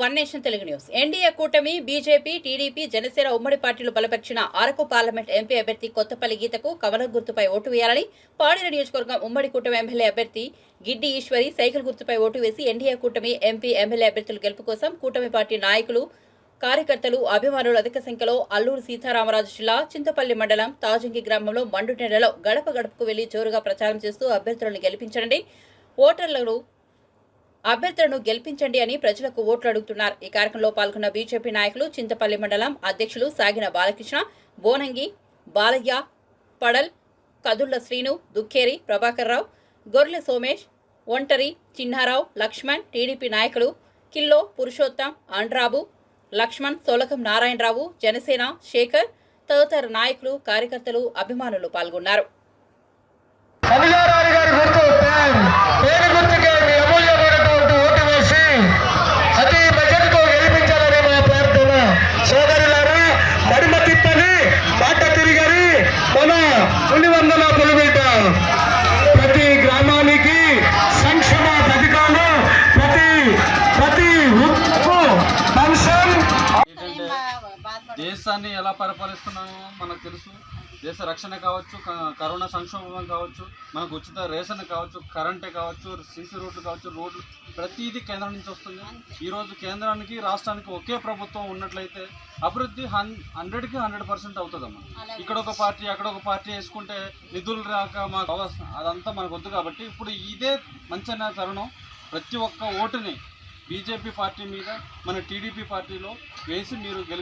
One nation Telugu news. NDA కూటమి BJP TDP Janasena ఉమ్మడి పార్టీలు బలపరిచిన అరకు పార్లమెంట్ ఎంపీ అభ్యర్థి కొత్తపల్లి గీతకు కమలం గుర్తుపై ఓటు వేయాలని పాడిన నియోజకవర్గం ఉమ్మడి కూటమి ఎమ్మెల్యే అభ్యర్థి గిడ్డి ఈశ్వరి సైకిల్ గుర్తుపై ఓటు వేసి ఎన్డీఏ కూటమి ఎంపీ ఎమ్మెల్యే అభ్యర్థుల గెలుపు కోసం కూటమి పార్టీ నాయకులు కార్యకర్తలు అభిమానులు అధిక సంఖ్యలో అల్లూరు సీతారామరాజు జిల్లా చింతపల్లి మండలం తాజంగి గ్రామంలో మండుటెండలో గడప గడపకు వెళ్ళి జోరుగా ప్రచారం చేస్తూ అభ్యర్థులను గెలిపించండి. ఓటర్లను అభ్యర్థులను గెలిపించండి అని ప్రజలకు ఓట్లు అడుగుతున్నారు ఈ కార్యక్రమంలో పాల్గొన్న బీజేపీ నాయకులు చింతపల్లి మండలం అధ్యక్షులు సాగిన బాలకృష్ణ బోనంగి బాలయ్య పడల్ కదుళ్ళ శ్రీను దుక్కేరి ప్రభాకర్ రావు గొర్రెల సోమేష్ ఒంటరి చిన్నారావు లక్ష్మణ్ టీడీపీ నాయకులు కిల్లో పురుషోత్తం అండ్రాబు లక్ష్మణ్ సోలకం నారాయణరావు జనసేన శేఖర్ తదితర నాయకులు కార్యకర్తలు అభిమానులు పాల్గొన్నారు. దేశాన్ని ఎలా పరిపాలిస్తున్నామో మనకు తెలుసు. దేశ రక్షణ కావచ్చు కరోనా సంక్షోభం కావచ్చు మనకు ఉచిత రేషన్ కావచ్చు కరెంటే కావచ్చు సీసీ రోడ్లు కావచ్చు రోడ్లు ప్రతిదీ కేంద్రం నుంచి వస్తుంది. ఈరోజు కేంద్రానికి రాష్ట్రానికి ఒకే ప్రభుత్వం ఉన్నట్లయితే అభివృద్ధి హన్ హండ్రెడ్కి హండ్రెడ్ పర్సెంట్ అవుతుందమ్మా. ఇక్కడ ఒక పార్టీ అక్కడ ఒక పార్టీ వేసుకుంటే నిధులు రాక మాకు అదంతా మనకు వద్దు కాబట్టి ఇప్పుడు ఇదే మంచైన తరుణం. ప్రతి ఒక్క ఓటుని బీజేపీ పార్టీ మీద మన టీడీపీ పార్టీలో వేసి మీరు గెలి